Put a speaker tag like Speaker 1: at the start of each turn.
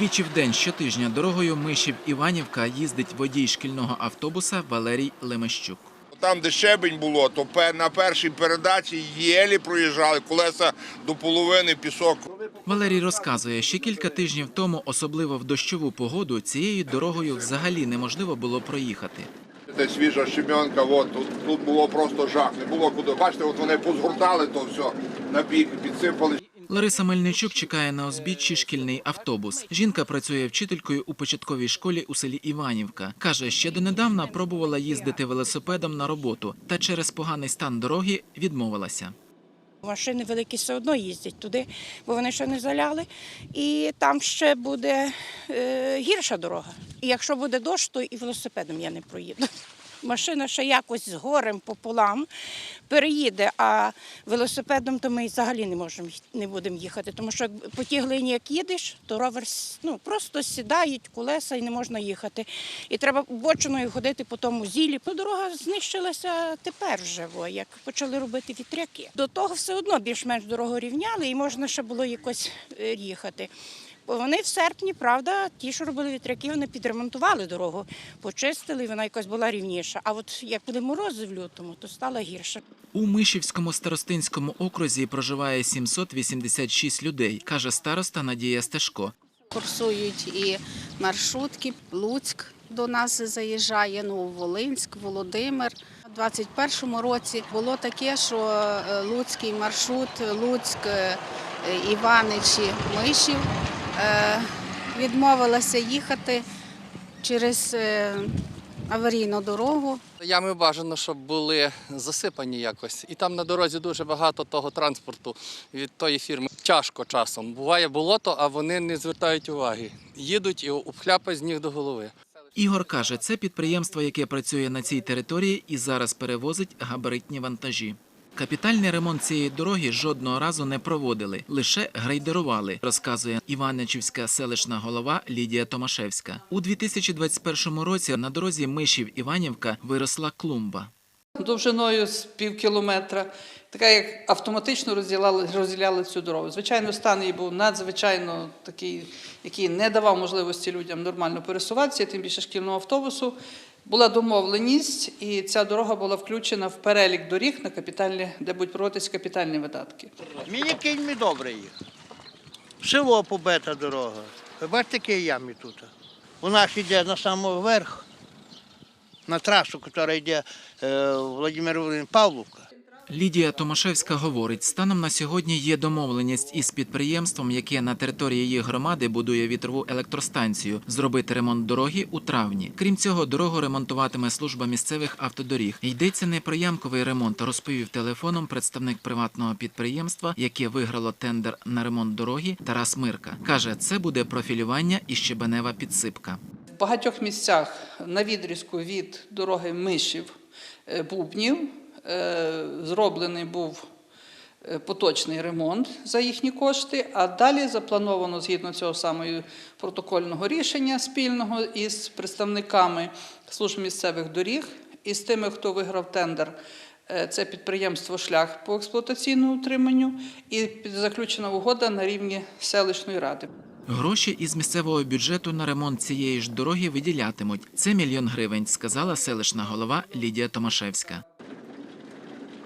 Speaker 1: Двічі в день щотижня дорогою Мишів Іванівка їздить водій шкільного автобуса Валерій Лемещук.
Speaker 2: Там, де щебень було, то на першій передачі єлі проїжджали, колеса до половини пісок.
Speaker 1: Валерій розказує, ще кілька тижнів тому, особливо в дощову погоду, цією дорогою взагалі неможливо було проїхати.
Speaker 2: Це свіжа щебенка, от, тут, тут було просто жах. Не було куди. Бачите, от вони позгортали то все на бік, підсипали.
Speaker 1: Лариса Мельничук чекає на узбіччі шкільний автобус. Жінка працює вчителькою у початковій школі у селі Іванівка. Каже, ще донедавна пробувала їздити велосипедом на роботу, та через поганий стан дороги відмовилася.
Speaker 3: Машини великі все одно їздять туди, бо вони ще не заляли. І там ще буде е, гірша дорога. І якщо буде дощ, то і велосипедом я не проїду. Машина ще якось з горем пополам переїде, а велосипедом то ми взагалі не можемо не будемо їхати. Тому що по тій глині, як їдеш, то ровер ну, просто сідають колеса і не можна їхати. І треба бочиною ходити по тому зілі. Ну, дорога знищилася тепер вже, во, як почали робити вітряки. До того все одно більш-менш дорогу рівняли і можна ще було якось е, їхати. Вони в серпні, правда, ті, що робили вітряки, вони підремонтували дорогу, почистили, і вона якось була рівніша. А от як були морози в лютому, то стала гірше.
Speaker 1: У Мишівському старостинському окрузі проживає 786 людей, каже староста Надія Стешко.
Speaker 4: Курсують і маршрутки. Луцьк до нас заїжджає, Нововолинськ, Володимир. У 2021 році було таке, що е, Луцький маршрут, Луцьк, е, Іваничі, Мишів відмовилася їхати через е, аварійну дорогу.
Speaker 5: Ями бажано, щоб були засипані якось. І там на дорозі дуже багато того транспорту від тої фірми. Тяжко часом. Буває болото, а вони не звертають уваги. Їдуть і обхляпають з ніг до голови.
Speaker 1: Ігор каже, це підприємство, яке працює на цій території і зараз перевозить габаритні вантажі. Капітальний ремонт цієї дороги жодного разу не проводили, лише грейдерували, розказує Іваничівська селищна голова Лідія Томашевська. У 2021 році на дорозі Мишів Іванівка виросла клумба.
Speaker 6: довжиною з пів кілометра, така як автоматично розділяли, розділяли цю дорогу. Звичайно, стан її був надзвичайно такий, який не давав можливості людям нормально пересуватися, тим більше шкільного автобусу. Була домовленість, і ця дорога була включена в перелік доріг на капітальні, де будуть проводитися капітальні видатки.
Speaker 7: Мені кіньми добре їх. Село побита дорога. Ви бачите, які ями тут? Вона ж йде на самий верх, на трасу, яка йде е, Володимир Павловка.
Speaker 1: Лідія Томашевська говорить, станом на сьогодні є домовленість із підприємством, яке на території її громади будує вітрову електростанцію, зробити ремонт дороги у травні. Крім цього, дорогу ремонтуватиме служба місцевих автодоріг. Йдеться не про ямковий ремонт, розповів телефоном представник приватного підприємства, яке виграло тендер на ремонт дороги Тарас Мирка. каже, це буде профілювання і щебенева підсипка.
Speaker 6: В багатьох місцях на відрізку від дороги Мишів е, Бубнів зроблений був е, поточний ремонт за їхні кошти, а далі заплановано згідно цього самого протокольного рішення спільного із представниками служб місцевих доріг і з тими, хто виграв тендер. е, Це підприємство Шлях по експлуатаційному утриманню і заключена угода на рівні селищної ради.
Speaker 1: Гроші із місцевого бюджету на ремонт цієї ж дороги виділятимуть. Це мільйон гривень, сказала селищна голова Лідія Томашевська.